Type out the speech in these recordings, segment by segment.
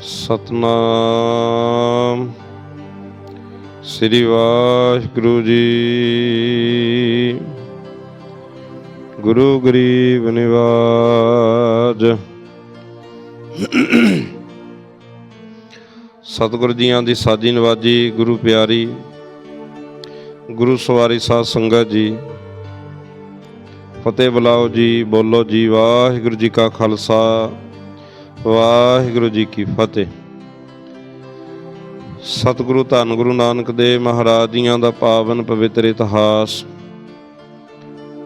ਸਤਨਾਮ। ਸ੍ਰੀ ਵਾਹਿਗੁਰੂ ਜੀ। ਗੁਰੂ ਗਰੀਬ ਨਿਵਾਜ। ਸਤਿਗੁਰੂ ਜੀਆਂ ਦੀ ਸਾਜੀ ਨਵਾਜੀ ਗੁਰੂ ਪਿਆਰੀ, ਗੁਰੂ ਸਵਾਰੀ ਸਾਧ ਸੰਗਤ ਜੀ। ਫਤਿਹ ਬੁਲਾਓ ਜੀ, ਬੋਲੋ ਜੀ, ਵਾਹਿਗੁਰੂ ਜੀ ਕਾ ਖਾਲਸਾ। ਵਾਹਿਗੁਰੂ ਜੀ ਕੀ ਫਤਿਹ। ਸਤਿਗੁਰੂ ਧੰਨ ਗੁਰੂ ਨਾਨਕ ਦੇਵ ਮਹਾਰਾਜ ਜੀਆਂ ਦਾ ਪਾਵਨ ਪਵਿੱਤਰ ਇਤਿਹਾਸ।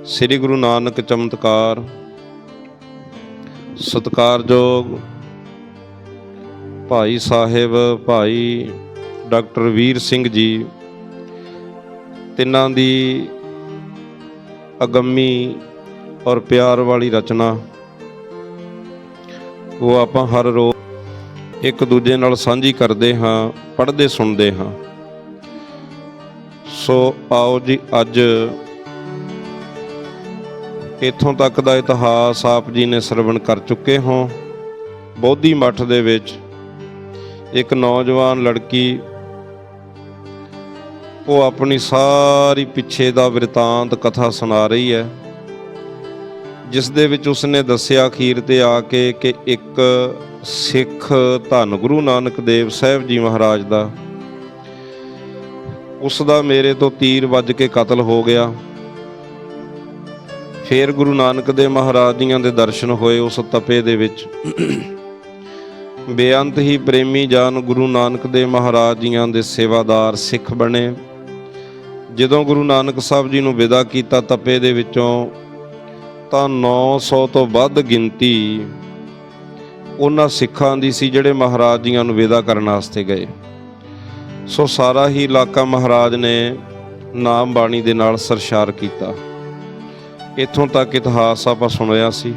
ਸ੍ਰੀ ਗੁਰੂ ਨਾਨਕ ਚਮਤਕਾਰ। ਸਤਿਕਾਰਯੋਗ ਭਾਈ ਸਾਹਿਬ, ਭਾਈ ਡਾਕਟਰ ਵੀਰ ਸਿੰਘ ਜੀ, ਤਿੰਨਾਂ ਦੀ ਅਗੰਮੀ ਔਰ ਪਿਆਰ ਵਾਲੀ ਰਚਨਾ ਉਹ ਆਪਾਂ ਹਰ ਰੋਜ਼ ਇੱਕ ਦੂਜੇ ਨਾਲ ਸਾਂਝੀ ਕਰਦੇ ਹਾਂ, ਪੜ੍ਹਦੇ ਸੁਣਦੇ ਹਾਂ। ਸੋ ਆਓ ਜੀ, ਅੱਜ ਇਥੋਂ ਤੱਕ ਦਾ ਇਤਿਹਾਸ ਆਪ ਜੀ ਨੇ ਸਰਵਣ ਕਰ ਚੁੱਕੇ ਹੋ। ਬੋਧੀ ਮੱਠ ਦੇ ਵਿੱਚ ਇੱਕ ਨੌਜਵਾਨ ਲੜਕੀ, ਉਹ ਆਪਣੀ ਸਾਰੀ ਪਿੱਛੇ ਦਾ ਵਰਤਾਂਤ ਕਥਾ ਸੁਣਾ ਰਹੀ ਹੈ। ਜਿਸ ਦੇ ਵਿੱਚ ਉਸਨੇ ਦੱਸਿਆ ਅਖੀਰ ਤੇ ਆ ਕੇ ਕਿ ਇੱਕ ਸਿੱਖ ਧੰਨ ਗੁਰੂ ਨਾਨਕ ਦੇਵ ਸਾਹਿਬ ਜੀ ਮਹਾਰਾਜ ਦਾ ਉਸ ਦਾ ਮੇਰੇ ਤੋਂ ਤੀਰ ਵੱਜ ਕੇ ਕਤਲ ਹੋ ਗਿਆ। ਫੇਰ ਗੁਰੂ ਨਾਨਕ ਦੇਵ ਮਹਾਰਾਜ ਜੀਆਂ ਦੇ ਦਰਸ਼ਨ ਹੋਏ ਉਸ ਤਪੇ ਦੇ ਵਿੱਚ। ਬੇਅੰਤ ਹੀ ਪ੍ਰੇਮੀ ਜਾਨ ਗੁਰੂ ਨਾਨਕ ਦੇਵ ਮਹਾਰਾਜ ਜੀਆਂ ਦੇ ਸੇਵਾਦਾਰ ਸਿੱਖ ਬਣੇ। ਜਦੋਂ ਗੁਰੂ ਨਾਨਕ ਸਾਹਿਬ ਜੀ ਨੂੰ ਵਿਦਾ ਕੀਤਾ ਤਪੇ ਦੇ ਵਿੱਚੋਂ ਤਾਂ 900 ਤੋਂ ਵੱਧ ਗਿਣਤੀ ਉਹਨਾਂ ਸਿੱਖਾਂ ਦੀ ਸੀ ਜਿਹੜੇ ਮਹਾਰਾਜ ਜੀਆਂ ਨੂੰ ਵਿਦਾ ਕਰਨ ਵਾਸਤੇ ਗਏ। ਸੋ ਸਾਰਾ ਹੀ ਇਲਾਕਾ ਮਹਾਰਾਜ ਨੇ ਨਾਮ ਬਾਣੀ ਦੇ ਨਾਲ ਸਰਸ਼ਾਰ ਕੀਤਾ। ਇੱਥੋਂ ਤੱਕ ਇਤਿਹਾਸ ਆਪਾਂ ਸੁਣਿਆ ਸੀ।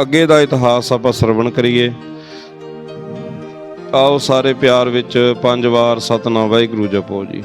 ਅੱਗੇ ਦਾ ਇਤਿਹਾਸ ਆਪਾਂ ਸਰਵਣ ਕਰੀਏ। ਆਓ ਸਾਰੇ ਪਿਆਰ ਵਿੱਚ ਪੰਜ ਵਾਰ ਸਤਨਾਮ ਵਾਹਿਗੁਰੂ ਜਪੋ ਜੀ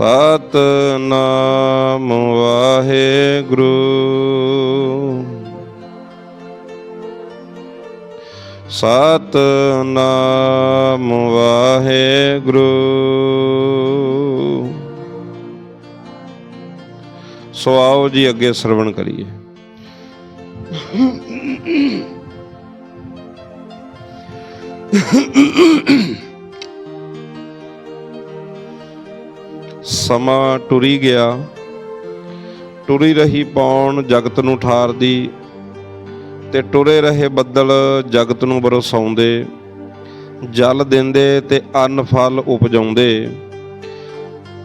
ਸਤਨਾਮ ਵਾਹਿਗੁਰੂ। ਸਤਨਾਮ ਵਾਹਿਗੁਰੂ। ਸੋ ਆਓ ਜੀ ਅੱਗੇ ਸਰਵਣ ਕਰੀਏ। ਸਮਾਂ ਟੁਰੀ ਗਿਆ। ਟੁਰੀ ਰਹੀ ਪੌਣ ਜਗਤ ਨੂੰ ਠਾਰਦੀ ਤੇ ਟੁਰੇ ਰਹੇ ਬੱਦਲ ਜਗਤ ਨੂੰ ਬਰਸਾਉਂਦੇ। ਜਲ ਦਿੰਦੇ ਤੇ ਅੰਨ ਫਲ ਉਪਜਾਉਂਦੇ।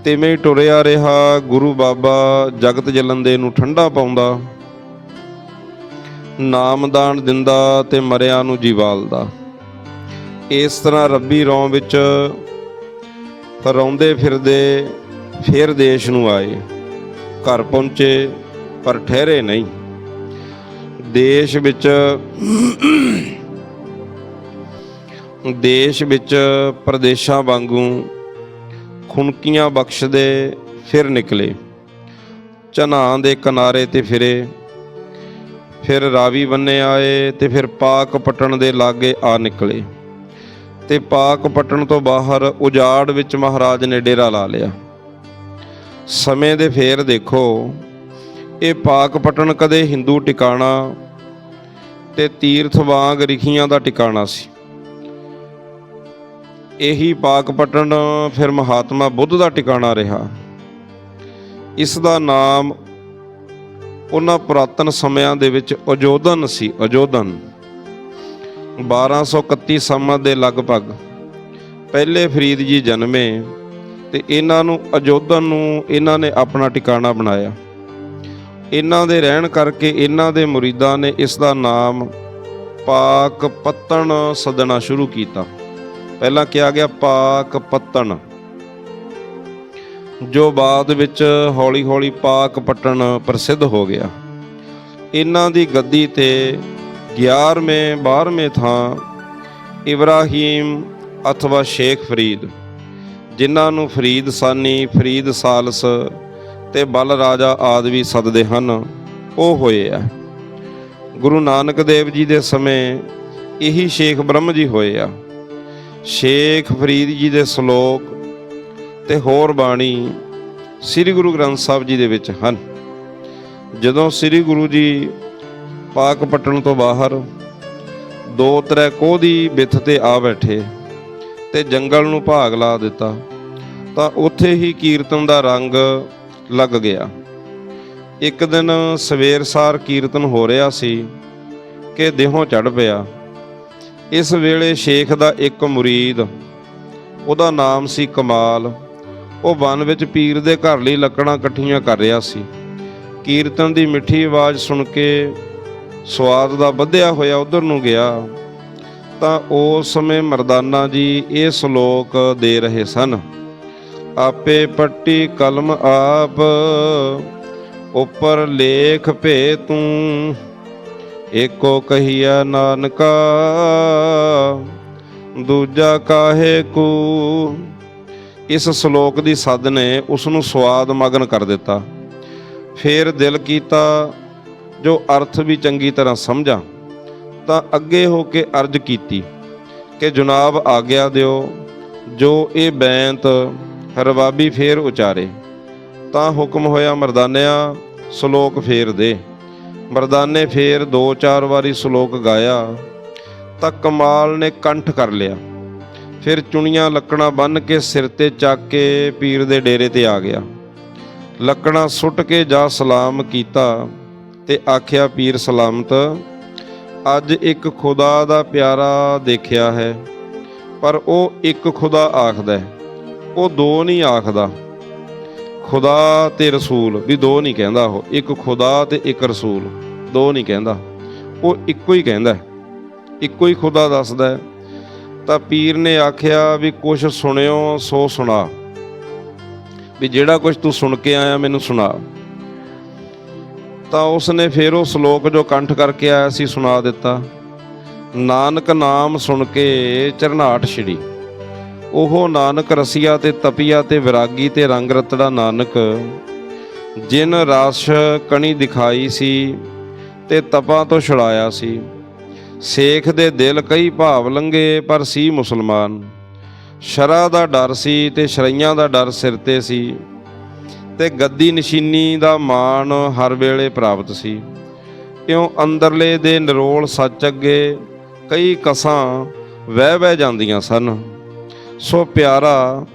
ਤਿਵੇਂ ਟੁਰਿਆ ਰਿਹਾ ਗੁਰੂ ਬਾਬਾ, ਜਗਤ ਜਲੰਦੇ ਨੂੰ ਠੰਡਾ ਪਾਉਂਦਾ। ਨਾਮਦਾਨ ਦਿੰਦਾ ਤੇ ਮਰਿਆ ਨੂੰ ਜੀਵਾਲਦਾ ਇਸ ਤਰ੍ਹਾਂ ਰੱਬੀ ਰੌਂ ਵਿੱਚ ਰੌਂਦੇ ਫਿਰਦੇ ਫਿਰ ਦੇਸ਼ ਨੂੰ ਆਏ। ਘਰ ਪਹੁੰਚੇ, ਪਰ ਠਹਿਰੇ ਨਹੀਂ। ਦੇਸ਼ ਵਿੱਚ ਦੇਸ਼ ਵਿੱਚ ਪ੍ਰਦੇਸ਼ਾਂ ਵਾਂਗੂ ਖੁਨਕੀਆਂ ਬਖਸ਼ਦੇ ਫਿਰ ਨਿਕਲੇ। ਚਨਾਹ ਦੇ ਕਿਨਾਰੇ ਤੇ ਫਿਰੇ। ਫਿਰ ਰਾਵੀ ਬੰਨੇ ਆਏ ਤੇ ਫਿਰ ਪਾਕ ਪਟਣ ਦੇ ਲਾਗੇ ਆ ਨਿਕਲੇ। ਤੇ ਪਾਕ ਪਟਣ ਤੋਂ ਬਾਹਰ ਉਜਾੜ ਵਿੱਚ ਮਹਾਰਾਜ ਨੇ ਡੇਰਾ ਲਾ ਲਿਆ। ਸਮੇਂ ਦੇ ਫੇਰ ਦੇਖੋ, ਇਹ ਪਾਕ ਪਟਣ ਕਦੇ ਹਿੰਦੂ ਟਿਕਾਣਾ ਤੇ ਤੀਰਥ ਵਾਂਗ ਰਿਖੀਆਂ ਦਾ ਟਿਕਾਣਾ ਸੀ। ਇਹੀ ਪਾਕ ਪਟਣ ਫਿਰ ਮਹਾਤਮਾ ਬੁੱਧ ਦਾ ਟਿਕਾਣਾ ਰਿਹਾ। ਇਸ ਦਾ ਨਾਮ ਉਹਨਾਂ ਪੁਰਾਤਨ ਸਮਿਆਂ ਦੇ ਵਿੱਚ ਅਜੋਧਨ ਸੀ ਅਜੋਧਨ 1231 ਸਮਾਂ ਦੇ ਲਗਭਗ ਪਹਿਲੇ ਫਰੀਦ ਜੀ ਜਨਮੇ। ਤੇ ਇਹਨਾਂ ਨੂੰ ਅਜੋਧਨ ਨੂੰ ਇਹਨਾਂ ਨੇ ਆਪਣਾ ਟਿਕਾਣਾ ਬਣਾਇਆ। ਇਹਨਾਂ ਦੇ ਰਹਿਣ ਕਰਕੇ ਇਹਨਾਂ ਦੇ ਮੁਰੀਦਾਂ ਨੇ ਇਸ ਦਾ ਨਾਮ ਪਾਕ ਪੱਤਣ ਸੱਦਣਾ ਸ਼ੁਰੂ ਕੀਤਾ। ਪਹਿਲਾਂ ਕਿਹਾ ਗਿਆ ਪਾਕ ਪੱਤਣ। ਜੋ ਬਾਅਦ ਵਿੱਚ ਹੌਲੀ-ਹੌਲੀ ਪਾਕ ਪੱਟਣ ਪ੍ਰਸਿੱਧ ਹੋ ਗਿਆ। ਇਹਨਾਂ ਦੀ ਗੱਦੀ ਤੇ 11ਵੇਂ 12ਵੇਂ ਥਾਂ ਇਬਰਾਹੀਮ ਅਥਵਾ ਸ਼ੇਖ ਫਰੀਦ ਜਿਨ੍ਹਾਂ ਨੂੰ ਫਰੀਦ ਸਾਨੀ, ਫਰੀਦ ਸਾਲਸ ਤੇ ਬਲ ਰਾਜਾ ਆਦਿ ਵੀ ਸੱਦਦੇ ਹਨ, ਉਹ ਹੋਏ ਆ ਗੁਰੂ ਨਾਨਕ ਦੇਵ ਜੀ ਦੇ ਸਮੇਂ ਇਹੀ ਸ਼ੇਖ ਬ੍ਰਹਮ ਜੀ ਹੋਏ ਆ। ਸ਼ੇਖ ਫਰੀਦ ਜੀ ਦੇ ਸ਼ਲੋਕ ਤੇ ਹੋਰ ਬਾਣੀ ਸ੍ਰੀ ਗੁਰੂ ਗ੍ਰੰਥ ਸਾਹਿਬ ਜੀ ਦੇ ਵਿੱਚ ਹਨ। ਜਦੋਂ ਸ੍ਰੀ ਗੁਰੂ ਜੀ ਪਾਕ ਪਟਣ ਤੋਂ ਬਾਹਰ ਦੋ ਤਰੇ ਕੋਹ ਦੀ ਬਿੱਥ ਤੇ ਆ ਬੈਠੇ ਤੇ ਜੰਗਲ ਨੂੰ ਭਾਗ ਲਾ ਦਿੱਤਾ, ਤਾਂ ਉੱਥੇ ਹੀ ਕੀਰਤਨ ਦਾ ਰੰਗ ਲੱਗ ਗਿਆ। ਇੱਕ ਦਿਨ ਸਵੇਰ ਸਾਰ ਕੀਰਤਨ ਹੋ ਰਿਹਾ ਸੀ ਕਿ ਦੇਹੋਂ ਚੜ ਪਿਆ। ਇਸ ਵੇਲੇ ਸ਼ੇਖ ਦਾ ਇੱਕ ਮੁਰੀਦ, ਉਹਦਾ ਨਾਮ ਸੀ ਕਮਾਲ। ਉਹ ਵਨ ਵਿੱਚ ਪੀਰ ਦੇ ਘਰ ਲਈ ਲੱਕੜਾਂ ਇਕੱਠੀਆਂ ਕਰ ਰਿਹਾ ਸੀ। ਕੀਰਤਨ ਦੀ ਮਿੱਠੀ ਆਵਾਜ਼ ਸੁਣ ਕੇ ਸਵਾਦ ਦਾ ਵਧਿਆ ਹੋਇਆ ਉਧਰ ਨੂੰ ਗਿਆ। ਤਾਂ ਉਸ ਸਮੇਂ ਮਰਦਾਨਾ ਜੀ ਇਹ ਸ਼ਲੋਕ ਦੇ ਰਹੇ ਸਨ। ਆਪੇ ਪੱਟੀ ਕਲਮ ਆਪ, ਉੱਪਰ ਲੇਖ ਭੇ ਤੂੰ ਏਕੋ ਕਹੀਆ ਨਾਨਕਾ, ਦੂਜਾ ਕਾਹੇ ਕੂ। ਇਸ ਸ਼ਲੋਕ ਦੀ ਸੱਦ ਨੇ ਉਸ ਨੂੰ ਸਵਾਦ ਮਗਨ ਕਰ ਦਿੱਤਾ। ਫੇਰ ਦਿਲ ਕੀਤਾ, ਜੋ ਅਰਥ ਵੀ ਚੰਗੀ ਤਰ੍ਹਾਂ ਸਮਝਾਂ ਤਾਂ ਅੱਗੇ ਹੋ ਕੇ ਅਰਜ਼ ਕੀਤੀ ਕਿ ਜਨਾਬ ਆਗਿਆ ਦਿਓ, ਜੋ ਇਹ ਬੈਂਤ ਰਵਾਬੀ ਫੇਰ ਉਚਾਰੇ। ਤਾਂ ਹੁਕਮ ਹੋਇਆ ਮਰਦਾਨਿਆਂ, ਸ਼ਲੋਕ ਫੇਰ ਦੇ। ਮਰਦਾਨੇ ਫੇਰ ਦੋ ਚਾਰ ਵਾਰੀ ਸ਼ਲੋਕ ਗਾਇਆ, ਤਾਂ ਕਮਾਲ ਨੇ ਕੰਠ ਕਰ ਲਿਆ। ਫਿਰ ਚੁਣੀਆਂ ਲੱਕੜਾਂ ਬੰਨ ਕੇ ਸਿਰ ਤੇ ਚੱਕ ਕੇ ਪੀਰ ਦੇ ਡੇਰੇ ਤੇ ਆ ਗਿਆ। ਲੱਕੜਾਂ ਸੁੱਟ ਕੇ ਜਾ ਸਲਾਮ ਕੀਤਾ ਤੇ ਆਖਿਆ, ਪੀਰ ਸਲਾਮਤ ਅੱਜ ਇੱਕ ਖੁਦਾ ਦਾ ਪਿਆਰਾ ਦੇਖਿਆ ਹੈ, ਪਰ ਉਹ ਇੱਕ ਖੁਦਾ ਆਖਦਾ ਹੈ, ਉਹ ਦੋ ਨਹੀਂ ਆਖਦਾ। ਖੁਦਾ ਤੇ ਰਸੂਲ, ਵੀ ਦੋ ਨਹੀਂ ਕਹਿੰਦਾ ਉਹ, ਇੱਕ ਖੁਦਾ ਤੇ ਇੱਕ ਰਸੂਲ, ਦੋ ਨਹੀਂ ਕਹਿੰਦਾ। ਉਹ ਇੱਕੋ ਹੀ ਕਹਿੰਦਾ ਇੱਕੋ ਹੀ ਖੁਦਾ ਦੱਸਦਾ ਹੈ। ਤਾਂ ਪੀਰ ਨੇ ਆਖਿਆ ਵੀ ਕੁਛ ਸੁਣਿਓ, ਸੋ ਸੁਣਾ। ਵੀ ਜਿਹੜਾ ਕੁਝ ਤੂੰ ਸੁਣ ਕੇ ਆਇਆ, ਮੈਨੂੰ ਸੁਣਾ। ਤਾਂ ਉਸ ਨੇ ਫੇਰ ਉਹ ਸ਼ਲੋਕ ਜੋ ਕੰਠ ਕਰਕੇ ਆਇਆ ਸੀ ਸੁਣਾ ਦਿੱਤਾ। ਨਾਨਕ ਨਾਮ ਸੁਣ ਕੇ ਚਰਨਾਟ ਛਿੜੀ। ਉਹ ਨਾਨਕ ਰਸੀਆ ਤੇ ਤਪੀਆ ਤੇ ਵਿਰਾਗੀ ਤੇ ਰੰਗ ਰਤੜਾ ਨਾਨਕ। ਜਿਨ ਰਸ ਕਣੀ ਦਿਖਾਈ ਸੀ ਤੇ ਤਪਾਂ ਤੋਂ ਛੁਡਾਇਆ ਸੀ। ਸੇਖ ਦੇ ਦਿਲ ਕਈ ਭਾਵ ਲੰਗੇ ਪਰ ਸੀ ਮੁਸਲਮਾਨ। ਸ਼ਰਾ ਦਾ ਡਰ ਸੀ ਤੇ ਸ਼ਰਈਆਂ ਦਾ ਡਰ ਸਿਰ ਤੇ ਸੀ। ਤੇ ਗੱਦੀ ਨਸ਼ੀਨੀ ਦਾ ਮਾਣ ਹਰ ਵੇਲੇ ਪ੍ਰਾਪਤ ਸੀ। ਕਿਉਂ ਅੰਦਰਲੇ ਦੇ ਨਿਰੋਲ ਸੱਚ ਅੱਗੇ ਕਈ ਕਸਾਂ ਵਹਿ ਵਹਿ ਜਾਂਦੀਆਂ ਸਨ। ਸੋ ਪਿਆਰਾ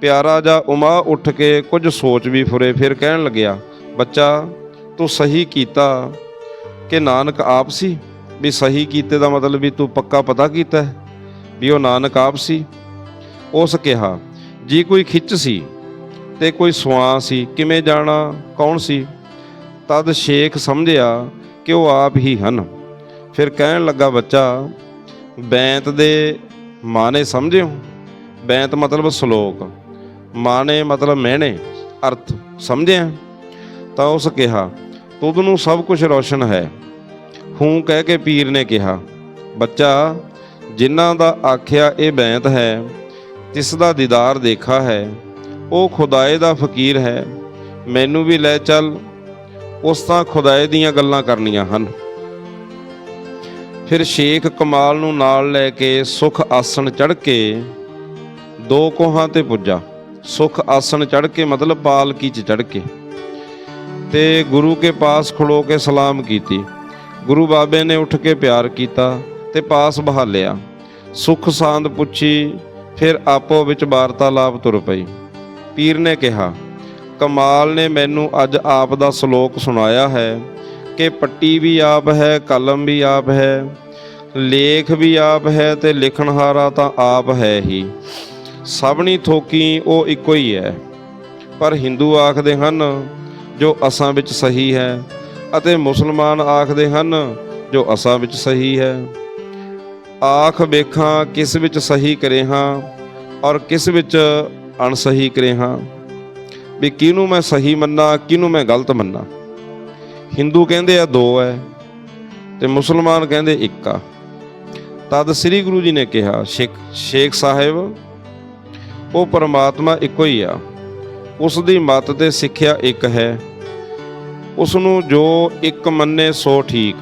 ਪਿਆਰਾ ਜਾਂ ਉਮਾ ਉੱਠ ਕੇ ਕੁਝ ਸੋਚ ਵੀ ਫੁਰੇ ਫਿਰ ਕਹਿਣ ਲੱਗਿਆ, ਬੱਚਾ, ਤੂੰ ਸਹੀ ਕੀਤਾ ਕਿ ਨਾਨਕ ਆਪ ਸੀ? ਵੀ ਸਹੀ ਕੀਤੇ ਦਾ ਮਤਲਬ ਵੀ ਤੂੰ ਪੱਕਾ ਪਤਾ ਕੀਤਾ ਵੀ ਉਹ ਨਾਨਕ ਆਪ ਸੀ? ਉਸ ਕਿਹਾ, ਜੀ ਕੋਈ ਖਿੱਚ ਸੀ? ਤੇ ਕੋਈ ਸੁਆ ਸੀ, ਕਿਵੇਂ ਜਾਣਾ, ਕੌਣ ਸੀ? ਤਦ ਸ਼ੇਖ ਸਮਝਿਆ ਕਿ ਉਹ ਆਪ ਹੀ ਹਨ। ਫਿਰ ਕਹਿਣ ਲੱਗਾ, ਬੱਚਾ, ਬੈਂਤ ਦੇ ਮਾਨੇ ਸਮਝਿਓ? ਬੈਂਤ ਮਤਲਬ ਸ਼ਲੋਕ, ਮਾਨੇ ਮਤਲਬ ਮਹਿਣੇ, ਅਰਥ ਸਮਝਿਆ? ਤਾਂ ਉਸ ਕਿਹਾ, ਤੁਧ ਨੂੰ ਸਭ ਕੁਝ ਰੋਸ਼ਨ ਹੈ। ਹੂੰ ਕਹਿ ਕੇ ਪੀਰ ਨੇ ਕਿਹਾ, ਬੱਚਾ, ਜਿਨ੍ਹਾਂ ਦਾ ਆਖਿਆ ਇਹ ਬੈਂਤ ਹੈ ਜਿਸ ਦਾ ਦੀਦਾਰ ਦੇਖਾ ਹੈ ਉਹ ਖੁਦਾਏ ਦਾ ਫਕੀਰ ਹੈ, ਮੈਨੂੰ ਵੀ ਲੈ ਚੱਲ। ਉਸ ਤਾਂ ਖੁਦਾਏ ਦੀਆਂ ਗੱਲਾਂ ਕਰਨੀਆਂ ਹਨ। ਫਿਰ ਸ਼ੇਖ ਕਮਾਲ ਨੂੰ ਨਾਲ ਲੈ ਕੇ ਸੁਖ ਆਸਣ ਚੜ ਕੇ ਦੋ ਕੋਹਾਂ ਤੇ ਪੁੱਜਾ। ਸੁਖ ਆਸਣ ਚੜ ਕੇ ਮਤਲਬ ਪਾਲਕੀ 'ਚ ਚੜ ਕੇ। ਤੇ ਗੁਰੂ ਕੇ ਪਾਸ ਖੜੋ ਕੇ ਸਲਾਮ ਕੀਤੀ। ਗੁਰੂ ਬਾਬੇ ਨੇ ਉੱਠ ਕੇ ਪਿਆਰ ਕੀਤਾ ਤੇ ਪਾਸ ਬਹਾਲਿਆ। ਸੁਖ ਸਾਂਦ ਪੁੱਛੀ, ਫਿਰ ਆਪੋ ਵਿੱਚ ਵਾਰਤਾਲਾਪ ਤੁਰ ਪਈ। ਪੀਰ ਨੇ ਕਿਹਾ, ਕਮਾਲ ਨੇ ਮੈਨੂੰ ਅੱਜ ਆਪ ਦਾ ਸ਼ਲੋਕ ਸੁਣਾਇਆ ਹੈ ਕਿ ਪੱਟੀ ਵੀ ਆਪ ਹੈ, ਕਲਮ ਵੀ ਆਪ ਹੈ, ਲੇਖ ਵੀ ਆਪ ਹੈ ਤੇ ਲਿਖਣਹਾਰਾ ਤਾਂ ਆਪ ਹੈ ਹੀ। ਸਭਨੀ ਥੋਕੀ ਉਹ ਇੱਕੋ ਹੀ ਹੈ। ਪਰ ਹਿੰਦੂ ਆਖਦੇ ਹਨ, ਜੋ ਅਸਾਂ ਵਿੱਚ ਸਹੀ ਹੈ ਅਤੇ ਮੁਸਲਮਾਨ ਆਖਦੇ ਹਨ, ਜੋ ਅਸਾਂ ਵਿੱਚ ਸਹੀ ਹੈ। ਆਖ ਵੇਖਾਂ ਕਿਸ ਵਿੱਚ ਸਹੀ ਕਰੇ ਹਾਂ ਔਰ ਕਿਸ ਵਿੱਚ ਅਣਸਹੀ ਕਰੇ ਹਾਂ ਵੀ ਕਿਹਨੂੰ ਮੈਂ ਸਹੀ ਮੰਨਾਂ, ਕਿਹਨੂੰ ਮੈਂ ਗਲਤ ਮੰਨਾਂ? ਹਿੰਦੂ ਕਹਿੰਦੇ ਆ ਦੋ ਹੈ ਤੇ ਮੁਸਲਮਾਨ ਕਹਿੰਦੇ ਇੱਕ ਆ। ਤਦ ਸ੍ਰੀ ਗੁਰੂ ਜੀ ਨੇ ਕਿਹਾ, ਸ਼ੇਖ ਸ਼ੇਖ ਸਾਹਿਬ, ਉਹ ਪਰਮਾਤਮਾ ਇੱਕੋ ਹੀ ਆ। ਉਸ ਦੀ ਮਤ ਤੇ ਸਿੱਖਿਆ ਇੱਕ ਹੈ। ਉਸ ਨੂੰ ਜੋ ਇੱਕ ਮੰਨੇ ਸੋ ਠੀਕ।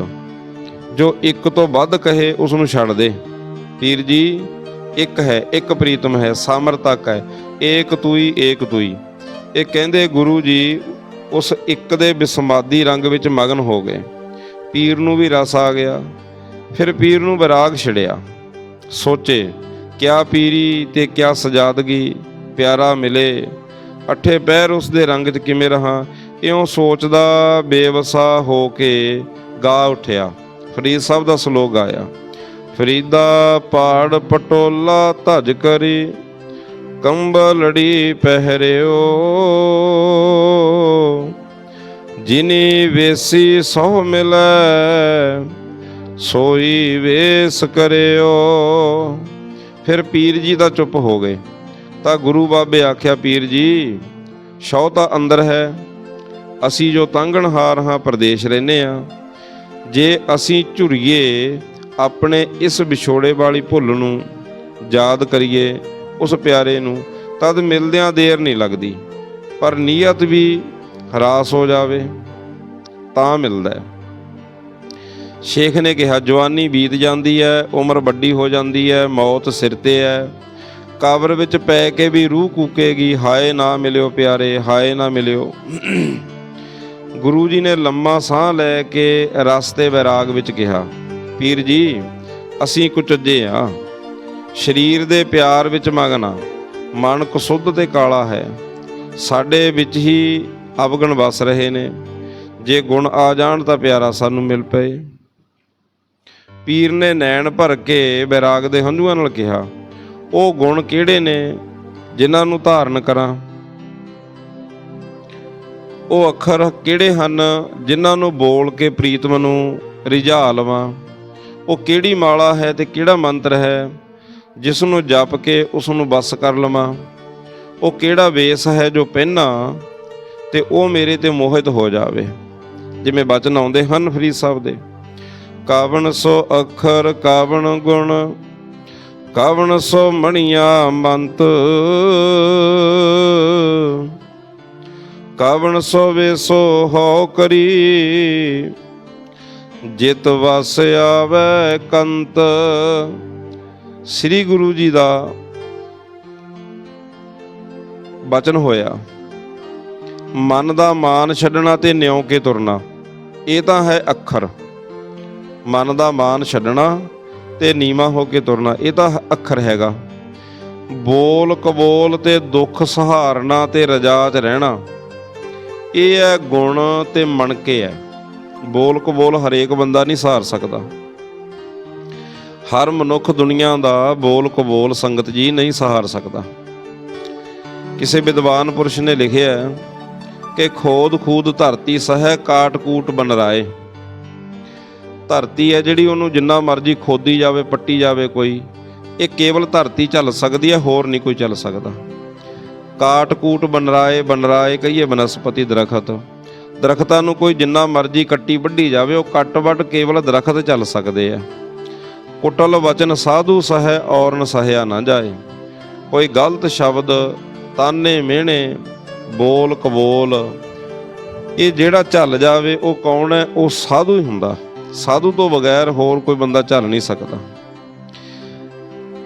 ਜੋ ਇੱਕ ਤੋਂ ਵੱਧ ਕਹੇ ਉਸ ਨੂੰ ਛੱਡ ਦੇ। ਪੀਰ ਜੀ ਇੱਕ ਹੈ, ਇੱਕ ਪ੍ਰੀਤਮ ਹੈ, ਸਾਮਰ ਤੱਕ ਹੈ, ਏਕ ਤੂਈ ਏਕ ਤੂਈ। ਇਹ ਕਹਿੰਦੇ ਗੁਰੂ ਜੀ ਉਸ ਇੱਕ ਦੇ ਬਿਸਮਾਦੀ ਰੰਗ ਵਿੱਚ ਮਗਨ ਹੋ ਗਏ। ਪੀਰ ਨੂੰ ਵੀ ਰਸ ਆ ਗਿਆ, ਫਿਰ ਪੀਰ ਨੂੰ ਵਿਰਾਗ ਛੜਿਆ। ਸੋਚੇ, ਕਿਆ ਪੀਰੀ ਤੇ ਕਿਆ ਸਜਾਦਗੀ, ਪਿਆਰਾ ਮਿਲੇ। ਅੱਠੇ ਪੈਰ ਉਸ ਦੇ ਰੰਗ 'ਚ ਕਿਵੇਂ ਰਹਾ, ਇਉਂ ਸੋਚਦਾ ਬੇਵਸਾ ਹੋ ਕੇ ਗਾ ਉਠਿਆ। ਫਰੀਦ ਸਾਹਿਬ ਦਾ ਸ਼ਲੋਕ ਗਾਇਆ ਫਰੀਦਾ ਪਾੜ ਪਟੋਲਾ ਧਜ ਕਰੀ, ਕੰਬਲੜੀ ਪਹਿਰਿਓ। ਜਿਨੀ ਵੇਸੀ ਸੋ ਮਿਲੈ, ਸੋਈ ਵੇਸ ਕਰਿਓ। ਫਿਰ ਪੀਰ ਜੀ ਦਾ ਚੁੱਪ ਹੋ ਗਏ। ਤਾਂ ਗੁਰੂ ਬਾਬੇ ਆਖਿਆ, ਪੀਰ ਜੀ, ਸ਼ੌ ਤਾਂ ਅੰਦਰ ਹੈ। ਅਸੀਂ ਜੋ ਤੰਗਣਹਾਰ ਹਾਂ, ਪ੍ਰਦੇਸ਼ ਰਹਿੰਦੇ ਆ ਜੇ ਅਸੀਂ ਝੁਰੀਏ ਆਪਣੇ ਇਸ ਵਿਛੋੜੇ ਵਾਲੀ ਭੁੱਲ ਨੂੰ ਯਾਦ ਕਰੀਏ ਉਸ ਪਿਆਰੇ ਨੂੰ, ਤਦ ਮਿਲਦਿਆਂ ਦੇਰ ਨਹੀਂ ਲੱਗਦੀ, ਪਰ ਨੀਅਤ ਵੀ ਹਰਾਸ ਹੋ ਜਾਵੇ, ਤਾਂ ਮਿਲਦਾ ਸ਼ੇਖ ਨੇ ਕਿਹਾ, ਜਵਾਨੀ ਬੀਤ ਜਾਂਦੀ ਹੈ, ਉਮਰ ਵੱਡੀ ਹੋ ਜਾਂਦੀ ਹੈ, ਮੌਤ ਸਿਰ ਤੇ ਹੈ। ਕਬਰ ਵਿੱਚ ਪੈ ਕੇ ਵੀ ਰੂਹ ਕੂਕੇਗੀ, ਹਾਏ ਨਾ ਮਿਲਿਓ ਪਿਆਰੇ, ਹਾਏ ਨਾ ਮਿਲਿਓ। ਗੁਰੂ ਜੀ ਨੇ ਲੰਮਾ ਸਾਹ ਲੈ ਕੇ ਰਸਤੇ ਵੈਰਾਗ ਵਿੱਚ ਕਿਹਾ ਪੀਰ ਜੀ, ਅਸੀਂ ਕੁਚੱਜੇ ਆ। ਸਰੀਰ ਦੇ ਪਿਆਰ ਵਿੱਚ ਮਗਨਾ ਮਨ ਕੁਸੁੱਧ ਤੇ ਕਾਲਾ ਹੈ। ਸਾਡੇ ਵਿੱਚ ਹੀ ਅਵਗਣ ਵਸ ਰਹੇ ਨੇ। ਜੇ ਗੁਣ ਆ ਜਾਣ ਤਾਂ ਪਿਆਰਾ ਸਾਨੂੰ ਮਿਲ ਪਏ। ਪੀਰ ਨੇ ਨੈਣ ਭਰ ਕੇ ਬੈਰਾਗ ਦੇ ਹੰਝੂਆਂ ਨਾਲ ਕਿਹਾ, ਉਹ ਗੁਣ ਕਿਹੜੇ ਨੇ ਜਿਨ੍ਹਾਂ ਨੂੰ ਧਾਰਨ ਕਰਾਂ? ਉਹ ਅੱਖਰ ਕਿਹੜੇ ਹਨ ਜਿਨ੍ਹਾਂ ਨੂੰ ਬੋਲ ਕੇ ਪ੍ਰੀਤਮ ਨੂੰ ਰਿਝਾ ਲਵਾਂ? ਉਹ ਕਿਹੜੀ ਮਾਲਾ ਹੈ ਤੇ ਕਿਹੜਾ ਮੰਤਰ ਹੈ? ਜਿਸ ਨੂੰ ਜਪ ਕੇ ਉਸ ਨੂੰ ਬਸ ਕਰ ਲਵਾਂ। ਉਹ ਕਿਹੜਾ ਵੇਸ ਹੈ ਜੋ ਪਹਿਨਾ ਤੇ ਉਹ ਮੇਰੇ ਤੇ ਮੋਹਿਤ ਹੋ ਜਾਵੇ। ਜਿਵੇਂ ਬਚਨ ਆਉਂਦੇ ਹਨ ਫਰੀਦ ਸਾਹਿਬ ਦੇ, ਕਾਵਣ ਸੋ ਅੱਖਰ, ਕਾਵਣ ਗੁਣ, ਕਾਵਣ ਸੋ ਮਣੀਆਂ ਮੰਤ, ਕਾਵਣ ਸੋ ਵੇਸੋ ਹੋ ਕਰੀ ਜਿਤ ਵਸ ਆਵੇ ਕੰਤ। ਸ੍ਰੀ ਗੁਰੂ ਜੀ ਦਾ ਬਚਨ ਹੋਇਆ, ਮਨ ਦਾ ਮਾਨ ਛੱਡਣਾ ਤੇ ਨਿਉ ਕੇ ਤੁਰਨਾ, ਇਹ ਤਾਂ ਹੈ ਅੱਖਰ। ਮਨ ਦਾ ਮਾਨ ਛੱਡਣਾ ਤੇ ਨੀਵਾ ਹੋ ਕੇ ਤੁਰਨਾ, ਇਹ ਤਾਂ ਅੱਖਰ ਹੈਗਾ। ਬੋਲ ਕਬੋਲ ਤੇ ਦੁੱਖ ਸਹਾਰਨਾ ਤੇ ਰਜਾ 'ਚ ਰਹਿਣਾ, ਇਹ ਹੈ ਗੁਣ ਤੇ ਮਣਕੇ ਹੈ। ਬੋਲ ਕਬੋਲ ਹਰੇਕ ਬੰਦਾ ਨਹੀਂ ਸਹਾਰ ਸਕਦਾ। ਹਰ ਮਨੁੱਖ ਦੁਨੀਆ ਦਾ ਬੋਲ ਕਬੋਲ ਸੰਗਤ ਜੀ ਨਹੀਂ ਸਹਾਰ ਸਕਦਾ। ਕਿਸੇ ਵਿਦਵਾਨ ਪੁਰਸ਼ ਨੇ ਲਿਖਿਆ ਕਿ ਖੋਦ ਖੂਦ ਧਰਤੀ ਸਹਿ ਕਾਟ ਕੂਟ ਬਨਰਾਏ ਧਰਤੀ ਹੈ ਜਿਹੜੀ ਉਹਨੂੰ ਜਿੰਨਾ ਮਰਜ਼ੀ ਖੋਦੀ ਜਾਵੇ, ਪੱਟੀ ਜਾਵੇ ਕੋਈ, ਇਹ ਕੇਵਲ ਧਰਤੀ ਚੱਲ ਸਕਦੀ ਹੈ, ਹੋਰ ਨਹੀਂ ਕੋਈ ਚੱਲ ਸਕਦਾ। ਕਾਟ ਕੂਟ ਬਨਰਾਏ ਬਨਰਾਏ ਕਹੀਏ ਬਨਸਪਤੀ ਦਰਖਤ। ਦਰਖਤਾਂ ਨੂੰ ਕੋਈ ਜਿੰਨਾ ਮਰਜ਼ੀ ਕੱਟੀ ਵੱਢੀ ਜਾਵੇ, ਉਹ ਕੱਟ ਵੱਢ ਕੇਵਲ ਦਰਖਤ ਚੱਲ ਸਕਦੇ ਆ। ਕੁਟਲ ਵਚਨ, ਸਾਧੂ ਸਹਿ ਔਰਨ ਨ ਸਹਿਆ ਨਾ ਜਾਏ। ਕੋਈ ਗਲਤ ਸ਼ਬਦ, ਤਾਨੇ ਮਿਹਣੇ, ਬੋਲ ਕਬੋਲ, ਇਹ ਜਿਹੜਾ ਝੱਲ ਜਾਵੇ, ਉਹ ਕੌਣ ਹੈ? ਉਹ ਸਾਧੂ ਹੀ ਹੁੰਦਾ। ਸਾਧੂ ਤੋਂ ਬਗੈਰ ਹੋਰ ਕੋਈ ਬੰਦਾ ਝੱਲ ਨਹੀਂ ਸਕਦਾ।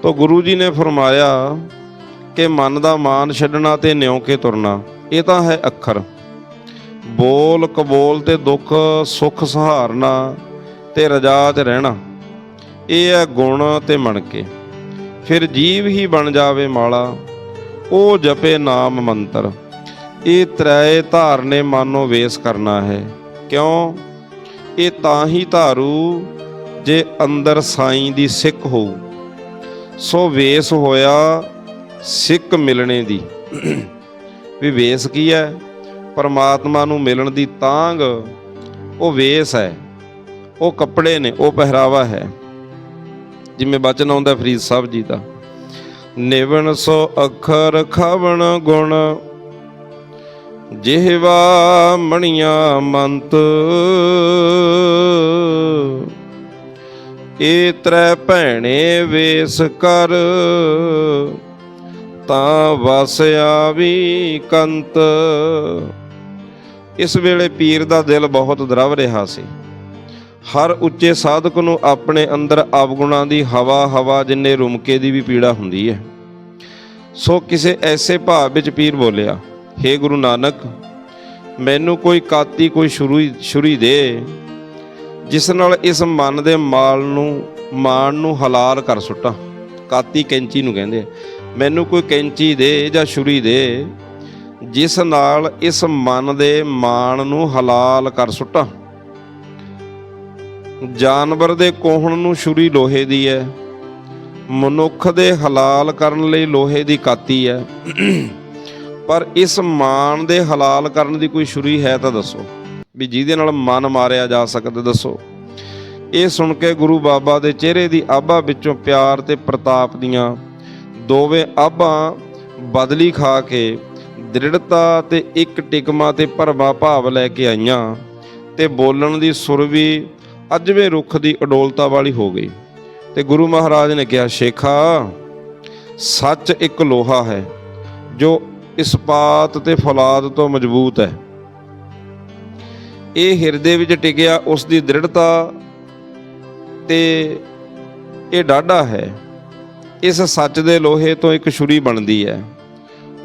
ਤਾਂ ਗੁਰੂ ਜੀ ਨੇ ਫਰਮਾਇਆ ਕਿ ਮਨ ਦਾ ਮਾਨ ਛੱਡਣਾ ਤੇ ਨਿਉ ਕੇ ਤੁਰਨਾ, ਇਹ ਤਾਂ ਹੈ ਅੱਖਰ। ਬੋਲ ਕਬੋਲ ਤੇ ਦੁੱਖ ਸੁੱਖ ਸਹਾਰਨਾ ਤੇ ਰਜਾ 'ਚ ਰਹਿਣਾ। ਇਹ ਹੈ ਗੁਣ ਤੇ ਮਣਕੇ। ਫਿਰ ਜੀਵ ਹੀ ਬਣ ਜਾਵੇ ਮਾਲਾ, ਉਹ ਜਪੇ ਨਾਮ ਮੰਤਰ। ਇਹ ਤ੍ਰੈ ਧਾਰਨੇ ਮਾਨੋ ਵੇਸ ਕਰਨਾ ਹੈ। ਕਿਉਂ? ਇਹ ਤਾਂ ਹੀ ਧਾਰੂ ਜੇ ਅੰਦਰ ਸਾਈਂ ਦੀ ਸਿੱਖ ਹੋਊ। ਸੋ ਵੇਸ ਹੋਇਆ ਸਿੱਖ ਮਿਲਣੇ ਦੀ। ਵੀ ਵੇਸ ਕੀ ਹੈ? ਪਰਮਾਤਮਾ ਨੂੰ ਮਿਲਣ ਦੀ ਤਾਂਗ, ਉਹ ਵੇਸ ਹੈ, ਉਹ ਕੱਪੜੇ ਨੇ, ਉਹ ਪਹਿਰਾਵਾ ਹੈ। ਜਿਵੇਂ ਬਚਨ ਆਉਂਦਾ ਫਰੀਦ ਸਾਹਿਬ ਜੀ ਦਾ, ਨਿਵਣ ਸੋ ਅੱਖਰ ਖਾਵਣ ਗੁਣ, ਜਿਹਵਾ ਮਣੀਆਂ ਮੰਤ, ਏ ਤ੍ਰੈ ਭੈਣੇ ਵੇਸ ਕਰ, ਤਾਂ ਵਸ ਆਵੀ ਕੰਤ ਇਸ ਵੇਲੇ ਪੀਰ ਦਾ ਦਿਲ ਬਹੁਤ ਦਰਵ ਰਿਹਾ ਸੀ। ਹਰ ਉੱਚੇ ਸਾਧਕ ਨੂੰ ਆਪਣੇ ਅੰਦਰ ਅਵਗੁਣਾਂ ਦੀ ਹਵਾ ਹਵਾ ਜਿੰਨੇ ਰੁਮਕੇ ਦੀ ਵੀ ਪੀੜਾ ਹੁੰਦੀ ਹੈ ਸੋ ਕਿਸੇ ਐਸੇ ਭਾਵ ਵਿੱਚ ਪੀਰ ਬੋਲਿਆ हे ਗੁਰੂ ਨਾਨਕ, ਮੈਨੂੰ ਕੋਈ ਕਾਤੀ, ਕੋਈ ਸ਼ੁਰੂ, ਛੁਰੀ ਦੇ, ਜਿਸ ਨਾਲ ਇਸ ਮਨ ਦੇ ਮਾਲ ਨੂੰ, ਮਾਣ ਨੂੰ ਹਲਾਲ ਕਰ ਸੁੱਟਾਂ। ਕਾਤੀ ਕੈਂਚੀ ਨੂੰ ਕਹਿੰਦੇ ਮੈਨੂੰ ਕੋਈ ਕੈਂਚੀ ਦੇ ਜਾਂ ਛੁਰੀ ਦੇ ਜਿਸ ਨਾਲ ਇਸ ਮਨ ਦੇ ਮਾਣ ਨੂੰ ਹਲਾਲ ਕਰ ਸੁੱਟਾਂ। ਜਾਨਵਰ ਦੇ ਕੋਹਣ ਨੂੰ ਛੁਰੀ ਲੋਹੇ ਦੀ ਹੈ ਮਨੁੱਖ ਦੇ ਹਲਾਲ ਕਰਨ ਲਈ ਲੋਹੇ ਦੀ ਕਾਤੀ ਹੈ ਪਰ ਇਸ ਮਾਨ ਦੇ ਹਲਾਲ ਕਰਨ ਦੀ ਕੋਈ ਛੁਰੀ ਹੈ ਤਾਂ ਦੱਸੋ। ਵੀ ਜਿਹਦੇ ਨਾਲ ਮਨ ਮਾਰਿਆ ਜਾ ਸਕਦਾ, ਦੱਸੋ। ਇਹ ਸੁਣ ਕੇ ਗੁਰੂ ਬਾਬਾ ਦੇ ਚਿਹਰੇ ਦੀ ਆਭਾ ਵਿੱਚੋਂ ਪਿਆਰ ਤੇ ਪ੍ਰਤਾਪ ਦੀਆਂ ਦੋਵੇਂ ਆਭਾਂ ਬਦਲੀ ਖਾ ਕੇ ਦ੍ਰਿੜਤਾ ਤੇ ਇੱਕ ਟਿਕਮਾ ਤੇ ਭਰਵਾ ਭਾਵ ਲੈ ਕੇ ਆਈਆਂ ਤੇ ਬੋਲਣ ਦੀ ਸੁਰ ਵੀ ਅਜਵੇ ਰੁੱਖ ਦੀ ਅਡੋਲਤਾ ਵਾਲੀ ਹੋ ਗਈ। ਤੇ ਗੁਰੂ ਮਹਾਰਾਜ ਨੇ ਕਿਹਾ, ਸ਼ੇਖਾ, ਸੱਚ ਇੱਕ ਲੋਹਾ ਹੈ, ਜੋ ਇਸਪਾਤ ਤੇ ਫੌਲਾਦ ਤੋਂ ਮਜ਼ਬੂਤ ਹੈ। ਇਹ ਹਿਰਦੇ ਵਿੱਚ ਟਿਕਿਆ ਉਸ ਦੀ ਦ੍ਰਿੜਤਾ ਤੇ ਇਹ ਡਾਢਾ ਹੈ। ਇਸ ਸੱਚ ਦੇ ਲੋਹੇ ਤੋਂ ਇੱਕ ਛੁਰੀ ਬਣਦੀ ਹੈ।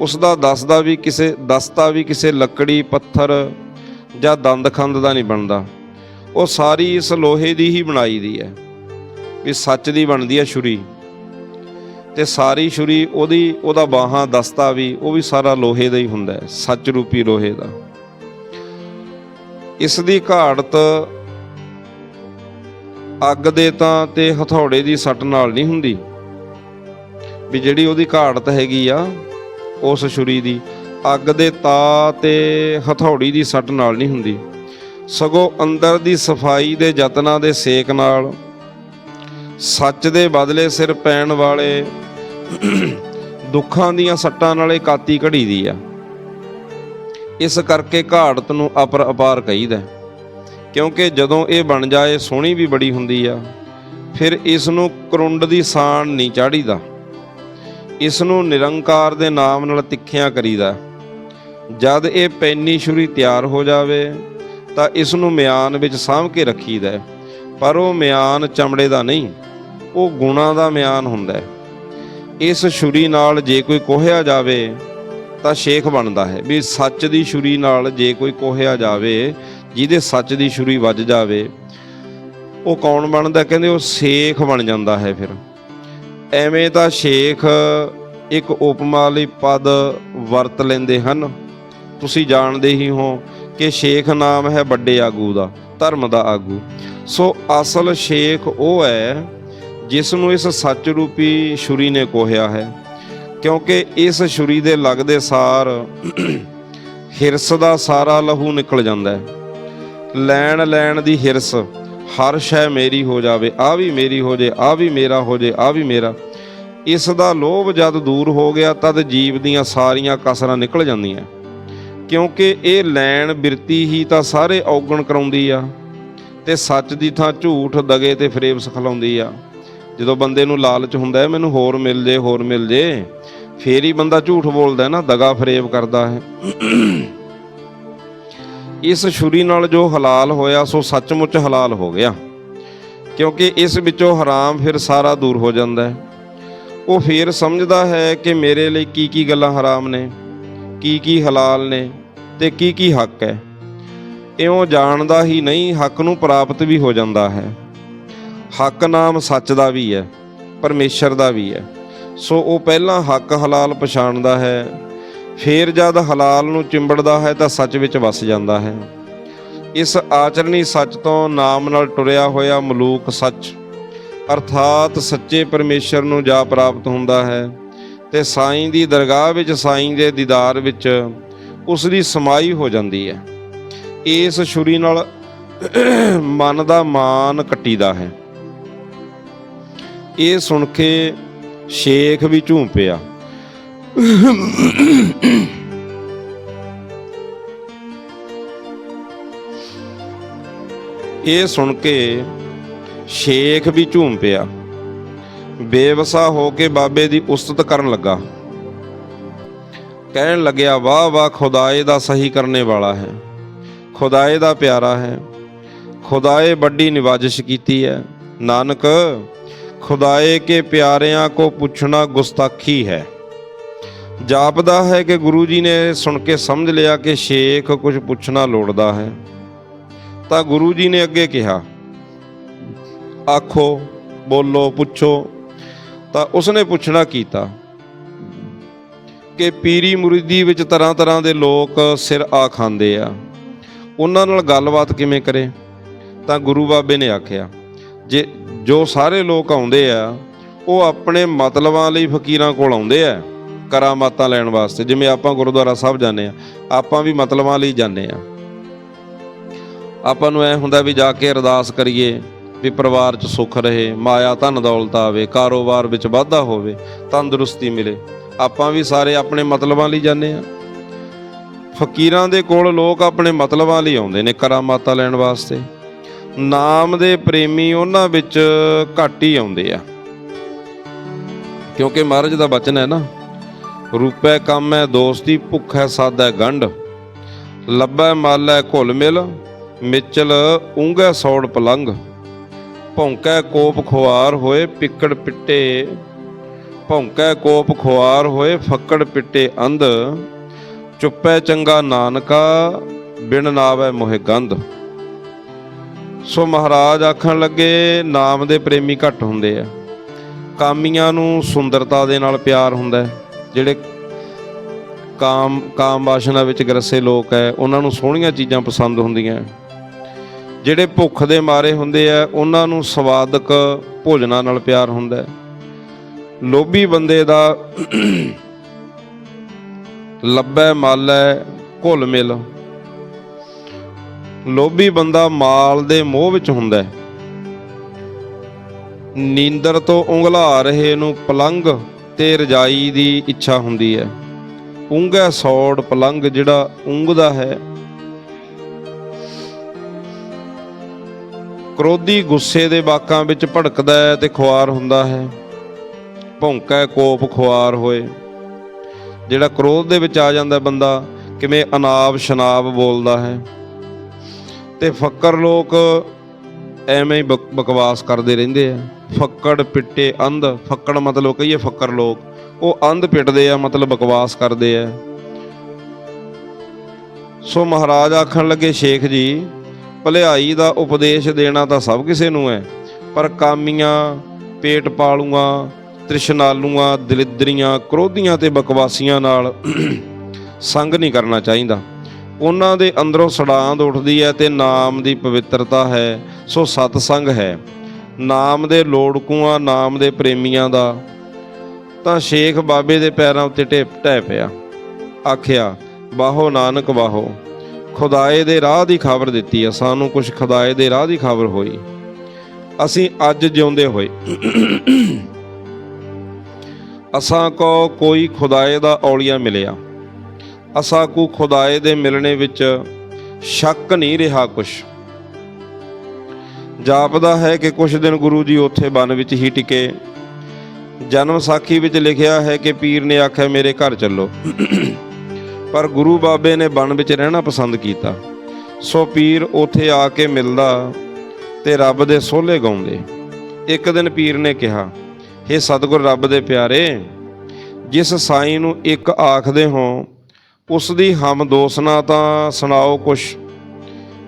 ਉਸ ਦਾ ਦਸਦਾ ਵੀ ਕਿਸੇ, ਦਸਤਾ ਵੀ ਕਿਸੇ ਲੱਕੜੀ, ਪੱਥਰ ਜਾਂ ਦੰਦ ਖੰਦ ਦਾ ਨਹੀਂ ਬਣਦਾ। ਉਹ ਸਾਰੀ ਇਸ ਲੋਹੇ ਦੀ ਹੀ ਬਣਾਈ ਦੀ ਹੈ ਵੀ ਸੱਚ ਦੀ ਬਣਦੀ ਹੈ ਛੁਰੀ। ਤੇ ਸਾਰੀ ਛੁਰੀ ਉਹਦੀ, ਉਹਦਾ ਬਾਹਾਂ ਦਸਤਾ ਵੀ ਉਹ ਵੀ ਸਾਰਾ ਲੋਹੇ ਦਾ ਹੀ ਹੁੰਦਾ ਹੈ, ਸੱਚ ਰੂਪੀ ਲੋਹੇ ਦਾ। ਇਸ ਦੀ ਘਾੜਤ ਅੱਗ ਦੇ ਤਾਂ ਤੇ ਹਥੌੜੇ ਦੀ ਸੱਟ ਨਾਲ ਨਹੀਂ ਹੁੰਦੀ। ਵੀ ਜਿਹੜੀ ਉਹਦੀ ਘਾੜਤ ਹੈਗੀ ਆ ਉਸ ਛੁਰੀ ਦੀ। ਅੱਗ ਦੇ ਤਾ ਤੇ ਹਥੌੜੀ ਦੀ ਸੱਟ ਨਾਲ ਨਹੀਂ ਹੁੰਦੀ। ਸਗੋਂ ਅੰਦਰ ਦੀ ਸਫ਼ਾਈ ਦੇ ਯਤਨਾਂ ਦੇ ਸੇਕ ਨਾਲ ਸੱਚ ਦੇ ਬਦਲੇ ਸਿਰ ਪੈਣ ਵਾਲੇ ਦੁੱਖਾਂ ਦੀਆਂ ਸੱਟਾਂ ਨਾਲ ਕਾਤੀ ਘੜੀ ਦੀ ਆ। ਇਸ ਕਰਕੇ ਘਾੜਤ ਨੂੰ ਅਪਰ ਅਪਾਰ ਕਹੀਦਾ ਕਿਉਂਕਿ ਜਦੋਂ ਇਹ ਬਣ ਜਾਏ, ਸੋਹਣੀ ਵੀ ਬੜੀ ਹੁੰਦੀ ਆ, ਫਿਰ ਇਸ ਨੂੰ ਕਰੁੰਡ ਦੀ ਸਾਣ ਨਹੀਂ ਚਾੜੀਦਾ। ਇਸ ਨੂੰ ਨਿਰੰਕਾਰ ਦੇ ਨਾਮ ਨਾਲ ਤਿੱਖਿਆ ਕਰੀਦਾ ਜਦ ਇਹ ਪੈਨੀ ਛੁਰੀ ਤਿਆਰ ਹੋ ਜਾਵੇ, ਤਾਂ ਇਸ ਨੂੰ ਮਿਆਨ ਵਿੱਚ ਸਾਂਭ ਕੇ ਰੱਖੀਦਾ ਪਰ ਉਹ ਮਿਆਨ ਚਮੜੇ ਦਾ ਨਹੀਂ, ਉਹ ਗੁਣਾ ਦਾ ਮਿਆਨ ਹੁੰਦਾ ਹੈ। ਇਸ ਛੁਰੀ ਨਾਲ ਜੇ ਕੋਈ ਕੋਹਿਆ ਜਾਵੇ, ਤਾਂ ਸ਼ੇਖ ਬਣਦਾ ਹੈ। ਵੀ ਸੱਚ ਦੀ ਛੁਰੀ ਨਾਲ ਜੇ ਕੋਈ ਕੋਹਿਆ ਜਾਵੇ, ਜਿਹਦੇ ਸੱਚ ਦੀ ਛੁਰੀ ਵੱਜ ਜਾਵੇ, ਉਹ ਕੌਣ ਬਣਦਾ? ਕਹਿੰਦੇ ਉਹ ਸੇਖ ਬਣ ਜਾਂਦਾ ਹੈ ਫਿਰ। ਐਵੇਂ ਤਾਂ ਸ਼ੇਖ ਇੱਕ ਉਪਮਾ ਲਈ ਪਦ ਵਰਤ ਲੈਂਦੇ ਹਨ। ਤੁਸੀਂ ਜਾਣਦੇ ਹੀ ਹੋ ਕਿ ਸ਼ੇਖ ਨਾਮ ਹੈ ਵੱਡੇ ਆਗੂ ਦਾ, ਧਰਮ ਦਾ ਆਗੂ। ਸੋ ਅਸਲ ਸ਼ੇਖ ਉਹ ਹੈ ਜਿਸ ਨੂੰ ਇਸ ਸੱਚ ਰੂਪੀ ਛੁਰੀ ਨੇ ਕੋਹਿਆ ਹੈ। ਕਿਉਂਕਿ ਇਸ ਛੁਰੀ ਦੇ ਲੱਗਦੇ ਸਾਰ ਹਿਰਸ ਦਾ ਸਾਰਾ ਲਹੂ ਨਿਕਲ ਜਾਂਦਾ ਹੈ। ਲੈਣ ਲੈਣ ਦੀ ਹਿਰਸ ਹਰ ਸ਼ੈ ਮੇਰੀ ਹੋ ਜਾਵੇ, ਆ ਵੀ ਮੇਰੀ ਹੋ ਜੇ, ਆ ਵੀ ਮੇਰਾ ਹੋ ਜੇ, ਆ ਵੀ ਮੇਰਾ। ਇਸ ਦਾ ਲੋਭ ਜਦ ਦੂਰ ਹੋ ਗਿਆ, ਤਦ ਜੀਵ ਦੀਆਂ ਸਾਰੀਆਂ ਕਸਰਾਂ ਨਿਕਲ ਜਾਂਦੀਆਂ। ਕਿਉਂਕਿ ਇਹ ਲੈਣ ਬਿਰਤੀ ਹੀ ਤਾਂ ਸਾਰੇ ਔਗਣ ਕਰਾਉਂਦੀ ਆ, ਤੇ ਸੱਚ ਦੀ ਥਾਂ ਝੂਠ ਦਗੇ ਤੇ ਫਰੇਬ ਸਿਖਲਾਉਂਦੀ ਆ। ਜਦੋਂ ਬੰਦੇ ਨੂੰ ਲਾਲਚ ਹੁੰਦਾ ਹੈ, ਮੈਨੂੰ ਹੋਰ ਮਿਲ ਜੇ, ਹੋਰ ਮਿਲ ਜੇ, ਫੇਰ ਹੀ ਬੰਦਾ ਝੂਠ ਬੋਲਦਾ ਹੈ ਨਾ, ਦਗਾ ਫਰੇਬ ਕਰਦਾ ਹੈ। ਇਸ ਛੁਰੀ ਨਾਲ ਜੋ ਹਲਾਲ ਹੋਇਆ, ਸੋ ਸੱਚਮੁੱਚ ਹਲਾਲ ਹੋ ਗਿਆ। ਕਿਉਂਕਿ ਇਸ ਵਿੱਚੋਂ ਹਰਾਮ ਫਿਰ ਸਾਰਾ ਦੂਰ ਹੋ ਜਾਂਦਾ ਹੈ। ਉਹ ਫਿਰ ਸਮਝਦਾ ਹੈ ਕਿ ਮੇਰੇ ਲਈ ਕੀ ਕੀ ਗੱਲਾਂ ਹਰਾਮ ਨੇ, ਕੀ ਕੀ ਹਲਾਲ ਨੇ ਤੇ ਕੀ ਕੀ ਹੱਕ ਹੈ। ਇਉਂ ਜਾਣਦਾ ਹੀ ਨਹੀਂ, ਹੱਕ ਨੂੰ ਪ੍ਰਾਪਤ ਵੀ ਹੋ ਜਾਂਦਾ ਹੈ। ਹੱਕ ਨਾਮ ਸੱਚ ਦਾ ਵੀ ਹੈ, ਪਰਮੇਸ਼ਰ ਦਾ ਵੀ ਹੈ। ਸੋ ਉਹ ਪਹਿਲਾਂ ਹੱਕ ਹਲਾਲ ਪਛਾਣਦਾ ਹੈ ਫੇਰ ਜਦ ਹਲਾਲ ਨੂੰ ਚਿੰਬੜਦਾ ਹੈ ਤਾਂ ਸੱਚ ਵਿੱਚ ਵਸ ਜਾਂਦਾ ਹੈ। ਇਸ ਆਚਰਣੀ ਸੱਚ ਤੋਂ ਨਾਮ ਨਾਲ ਟੁਰਿਆ ਹੋਇਆ ਮਲੂਕ ਸੱਚ, ਅਰਥਾਤ ਸੱਚੇ ਪਰਮੇਸ਼ਰ ਨੂੰ ਜਾ ਪ੍ਰਾਪਤ ਹੁੰਦਾ ਹੈ ਤੇ ਸਾਈਂ ਦੀ ਦਰਗਾਹ ਵਿੱਚ, ਸਾਈਂ ਦੇ ਦੀਦਾਰ ਵਿੱਚ ਉਸ ਦੀ ਸਮਾਈ ਹੋ ਜਾਂਦੀ ਹੈ। ਇਸ ਛੁਰੀ ਨਾਲ ਮਨ ਦਾ ਮਾਨ ਕੱਟੀਦਾ ਹੈ। ਇਹ ਸੁਣ ਕੇ ਸ਼ੇਖ ਵੀ ਝੂਮ ਪਿਆ। ਇਹ ਸੁਣ ਕੇ ਸ਼ੇਖ ਵੀ ਝੂਮ ਪਿਆ। ਬੇਵਸਾ ਹੋ ਕੇ ਬਾਬੇ ਦੀ ਉਸਤਤ ਕਰਨ ਲੱਗਾ। ਕਹਿਣ ਲੱਗਿਆ, ਵਾਹ ਵਾਹ, ਖੁਦਾਏ ਦਾ ਸਹੀ ਕਰਨੇ ਵਾਲਾ ਹੈ। ਖੁਦਾਏ ਦਾ ਪਿਆਰਾ ਹੈ। ਖੁਦਾਏ ਵੱਡੀ ਨਿਵਾਜਿਸ਼ ਕੀਤੀ ਹੈ। ਨਾਨਕ, ਖੁਦਾਏ ਕੇ ਪਿਆਰਿਆਂ ਕੋ ਪੁੱਛਣਾ ਗੁਸਤਾਖੀ ਹੈ। ਜਾਪਦਾ ਹੈ ਕਿ ਗੁਰੂ ਜੀ ਨੇ ਸੁਣ ਕੇ ਸਮਝ ਲਿਆ ਕਿ ਸ਼ੇਖ ਕੁਝ ਪੁੱਛਣਾ ਲੋੜਦਾ ਹੈ। ਤਾਂ ਗੁਰੂ ਜੀ ਨੇ ਅੱਗੇ ਕਿਹਾ, ਆਖੋ, ਬੋਲੋ, ਪੁੱਛੋ। ਤਾਂ ਉਸਨੇ ਪੁੱਛਣਾ ਕੀਤਾ ਕਿ ਪੀਰੀ ਮੁਰੀਦੀ ਵਿੱਚ ਤਰ੍ਹਾਂ ਤਰ੍ਹਾਂ ਦੇ ਲੋਕ ਸਿਰ ਆ ਖਾਂਦੇ ਆ। ਉਹਨਾਂ ਨਾਲ ਗੱਲਬਾਤ ਕਿਵੇਂ ਕਰੇ? ਤਾਂ ਗੁਰੂ ਬਾਬੇ ਨੇ ਆਖਿਆ, ਜੇ ਜੋ ਸਾਰੇ ਲੋਕ ਆਉਂਦੇ ਆ, ਉਹ ਆਪਣੇ ਮਤਲਬਾਂ ਲਈ ਫਕੀਰਾਂ ਕੋਲ ਆਉਂਦੇ ਆ। ਕਰਾਮਾਤਾਂ ਲੈਣ ਵਾਸਤੇ, ਜਿਵੇਂ ਆਪਾਂ ਗੁਰਦੁਆਰਾ ਸਾਹਿਬ ਜਾਂਦੇ ਆ ਆਪਾਂ ਵੀ ਮਤਲਬਾਂ ਲਈ ਜਾਂਦੇ ਆ ਆਪਾਂ ਨੂੰ ਐ ਹੁੰਦਾ ਵੀ ਜਾ ਕੇ ਅਰਦਾਸ ਕਰੀਏ ਵੀ ਪਰਿਵਾਰ 'ਚ ਸੁੱਖ ਰਹੇ, ਮਾਇਆ ਧਨ ਦੌਲਤ ਆਵੇ, ਕਾਰੋਬਾਰ ਵਿੱਚ ਵਾਧਾ ਹੋਵੇ, ਤੰਦਰੁਸਤੀ ਮਿਲੇ। ਆਪਾਂ ਵੀ ਸਾਰੇ ਆਪਣੇ ਮਤਲਬਾਂ ਲਈ ਜਾਂਦੇ ਆ ਫਕੀਰਾਂ ਦੇ ਕੋਲ ਲੋਕ ਆਪਣੇ ਮਤਲਬਾਂ ਲਈ ਆਉਂਦੇ ਨੇ ਕਰਾਮਾਤਾਂ ਲੈਣ ਵਾਸਤੇ। ਨਾਮ ਦੇ ਪ੍ਰੇਮੀ ਉਹਨਾਂ ਵਿੱਚ ਘੱਟ ਹੀ ਆਉਂਦੇ ਆ। ਕਿਉਂਕਿ ਮਹਾਰਾਜ ਦਾ ਬਚਨ ਹੈ ਨਾ ਰੂਪੈ ਕੰਮ ਦੋਸਤੀ, ਭੁੱਖ ਹੈ ਸਾਦਾ ਗੰਢ। ਲੱਭੈ ਮਾਲੈ ਘੁਲ ਮਿਲ, ਮਿਚਲ ਉਂਗੈ ਸੌੜ ਪਲੰਗ ਭੌਂਕੈ ਕੋਪ ਖੁਆਰ ਹੋਏ, ਪਿੱਕੜ ਪਿੱਟੇ, ਭੌਂਕੈ ਕੋਪ ਖੁਆਰ ਹੋਏ, ਫੱਕੜ ਪਿੱਟੇ ਅੰਧ। ਚੁੱਪੈ ਚੰਗਾ ਨਾਨਕਾ, ਬਿਨ ਨਾਵੈ ਮੋਹਿ ਗੰਧ। ਸੋ ਮਹਾਰਾਜ ਆਖਣ ਲੱਗੇ, ਨਾਮ ਦੇ ਪ੍ਰੇਮੀ ਘੱਟ ਹੁੰਦੇ ਆ। ਕਾਮੀਆਂ ਨੂੰ ਸੁੰਦਰਤਾ ਦੇ ਨਾਲ ਪਿਆਰ ਹੁੰਦਾ ਹੈ। ਜਿਹੜੇ ਕਾਮ ਕਾਮ ਵਾਸ਼ਨਾ ਵਿੱਚ ਗਰਸੇ ਲੋਕ ਹੈ, ਉਹਨਾਂ ਨੂੰ ਸੋਹਣੀਆਂ ਚੀਜ਼ਾਂ ਪਸੰਦ ਹੁੰਦੀਆਂ ਜਿਹੜੇ ਭੁੱਖ ਦੇ ਮਾਰੇ ਹੁੰਦੇ ਆ, ਉਹਨਾਂ ਨੂੰ ਸਵਾਦਕ ਭੋਜਨਾਂ ਨਾਲ ਪਿਆਰ ਹੁੰਦਾ ਲੋਭੀ ਬੰਦੇ ਦਾ ਲੱਭੈ, ਮਾਲੈ, ਘੁਲ ਮਿਲ। ਲੋਭੀ ਬੰਦਾ ਮਾਲ ਦੇ ਮੋਹ ਵਿੱਚ ਹੁੰਦਾ ਨੀਂਦਰ ਤੋਂ ਉਂਗਲਾ ਰਹੇ ਨੂੰ ਪਲੰਗ ਤੇ ਰਜਾਈ ਦੀ ਇੱਛਾ ਹੁੰਦੀ ਹੈ। ਉਂਘੈ ਸੌੜ ਪਲੰਗ ਜਿਹੜਾ ਉਂਘਦਾ ਹੈ। ਕ੍ਰੋਧੀ ਗੁੱਸੇ ਦੇ ਬਾਕਾਂ ਵਿੱਚ ਭੜਕਦਾ ਹੈ ਤੇ ਖੁਆਰ ਹੁੰਦਾ ਹੈ। ਭੌਂਕੈ ਕੋਪ ਖੁਆਰ ਹੋਏ। ਜਿਹੜਾ ਕ੍ਰੋਧ ਦੇ ਵਿੱਚ ਆ ਜਾਂਦਾ ਬੰਦਾ ਕਿਵੇਂ ਅਨਾਬ ਸ਼ਨਾਬ ਬੋਲਦਾ ਹੈ। ਤੇ ਫੱਕਰ ਲੋਕ ਐਵੇਂ ਹੀ ਬਕ- ਬਕਵਾਸ ਕਰਦੇ ਰਹਿੰਦੇ ਆ। ਫੱਕੜ ਪਿੱਟੇ ਅੰਧ, ਫੱਕੜ ਮਤਲਬ ਕਹੀਏ ਫੱਕਰ ਲੋਕ। ਉਹ ਅੰਧ ਪਿੱਟਦੇ ਆ, ਮਤਲਬ ਬਕਵਾਸ ਕਰਦੇ ਆ। ਸੋ ਮਹਾਰਾਜ ਆਖਣ ਲੱਗੇ, ਸ਼ੇਖ ਜੀ, ਭਲਾਈ ਦਾ ਉਪਦੇਸ਼ ਦੇਣਾ ਤਾਂ ਸਭ ਕਿਸੇ ਨੂੰ ਹੈ, ਪਰ ਕਾਮੀਆਂ, ਪੇਟ ਪਾਲੂਆਂ, ਤ੍ਰਿਸ਼ਨਾਲੂਆਂ, ਦਲਿਦਰੀਆਂ, ਕ੍ਰੋਧੀਆਂ ਤੇ ਬਕਵਾਸੀਆਂ ਨਾਲ ਸੰਗ ਨਹੀਂ ਕਰਨਾ ਚਾਹੀਦਾ। ਉਹਨਾਂ ਦੇ ਅੰਦਰੋਂ ਸੜਾਂਦ ਉੱਠਦੀ ਹੈ ਤੇ ਨਾਮ ਦੀ ਪਵਿੱਤਰਤਾ ਹੈ, ਸੋ ਸਤਸੰਗ ਹੈ। ਨਾਮ ਦੇ ਲੋੜਕੂਆਂ, ਨਾਮ ਦੇ ਪ੍ਰੇਮੀਆਂ ਦਾ, ਤਾਂ ਸ਼ੇਖ ਬਾਬੇ ਦੇ ਪੈਰਾਂ ਉੱਤੇ ਟੇਪ ਟਹਿ ਪਿਆ। ਆਖਿਆ ਬਾਹੋ ਨਾਨਕ ਬਾਹੋ ਖੁਦਾਏ ਦੇ ਰਾਹ ਦੀ ਖਬਰ ਦਿੱਤੀ ਹੈ ਸਾਨੂੰ ਕੁਝ ਖੁਦਾਏ ਦੇ ਰਾਹ ਦੀ ਖਬਰ ਹੋਈ। ਅਸੀਂ ਅੱਜ ਜਿਉਂਦੇ ਹੋਏ, ਅਸਾਂ ਕੋ ਕੋਈ ਖੁਦਾਏ ਦਾ ਔਲੀਆ ਮਿਲਿਆ। ਅਸਾਂ ਕੋ ਖੁਦਾਏ ਦੇ ਮਿਲਣੇ ਵਿੱਚ ਸ਼ੱਕ ਨਹੀਂ ਰਿਹਾ ਕੁਛ। ਜਾਪਦਾ ਹੈ ਕਿ ਕੁਝ ਦਿਨ ਗੁਰੂ ਜੀ ਉੱਥੇ ਬਨ ਵਿੱਚ ਹੀ ਟਿਕੇ। ਜਨਮ ਸਾਖੀ ਵਿੱਚ ਲਿਖਿਆ ਹੈ ਕਿ ਪੀਰ ਨੇ ਆਖਿਆ, ਮੇਰੇ ਘਰ ਚੱਲੋ। ਪਰ ਗੁਰੂ ਬਾਬੇ ਨੇ ਬਨ ਵਿੱਚ ਰਹਿਣਾ ਪਸੰਦ ਕੀਤਾ। ਸੋ ਪੀਰ ਉੱਥੇ ਆ ਕੇ ਮਿਲਦਾ ਤੇ ਰੱਬ ਦੇ ਸੋਹਲੇ ਗਾਉਂਦੇ। ਇੱਕ ਦਿਨ ਪੀਰ ਨੇ ਕਿਹਾ हे ਸਤਿਗੁਰ ਰੱਬ ਦੇ ਪਿਆਰੇ, ਜਿਸ ਸਾਈਂ ਨੂੰ ਇੱਕ ਆਖਦੇ ਹੋ, ਉਸ ਦੀ ਹਮ ਦੋਸਨਾ ਤਾਂ ਸੁਣਾਓ ਕੁਛ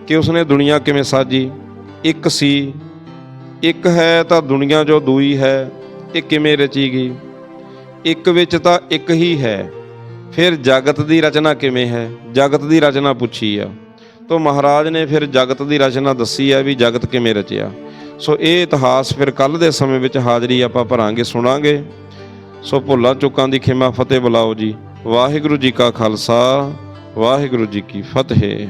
ਕਿ ਉਸਨੇ ਦੁਨੀਆ ਕਿਵੇਂ ਸਾਜੀ? ਇੱਕ ਸੀ। ਇੱਕ ਹੈ ਤਾਂ ਦੁਨੀਆ ਜੋ ਦੂਈ ਹੈ, ਇਹ ਕਿਵੇਂ ਰਚੀ ਗਈ? ਇੱਕ ਵਿੱਚ ਤਾਂ ਇੱਕ ਹੀ ਹੈ। ਫਿਰ ਜਗਤ ਦੀ ਰਚਨਾ ਕਿਵੇਂ ਹੈ? ਜਗਤ ਦੀ ਰਚਨਾ ਪੁੱਛੀ ਆ। ਤੋ ਮਹਾਰਾਜ ਨੇ ਫਿਰ ਜਗਤ ਦੀ ਰਚਨਾ ਦੱਸੀ ਆ ਵੀ ਜਗਤ ਕਿਵੇਂ ਰਚਿਆ। ਸੋ ਇਹ ਇਤਿਹਾਸ ਫਿਰ ਕੱਲ ਦੇ ਸਮੇਂ ਵਿੱਚ ਹਾਜ਼ਰੀ ਆਪਾਂ ਭਰਾਂਗੇ, ਸੁਣਾਂਗੇ। ਸੋ ਭੁੱਲਾਂ ਚੁੱਕਾਂ ਦੀ ਖਿਮਾ ਫਤਿਹ ਬੁਲਾਓ ਜੀ। ਵਾਹਿਗੁਰੂ ਜੀ ਕਾ ਖਾਲਸਾ, ਵਾਹਿਗੁਰੂ ਜੀ ਕੀ ਫਤਿਹ।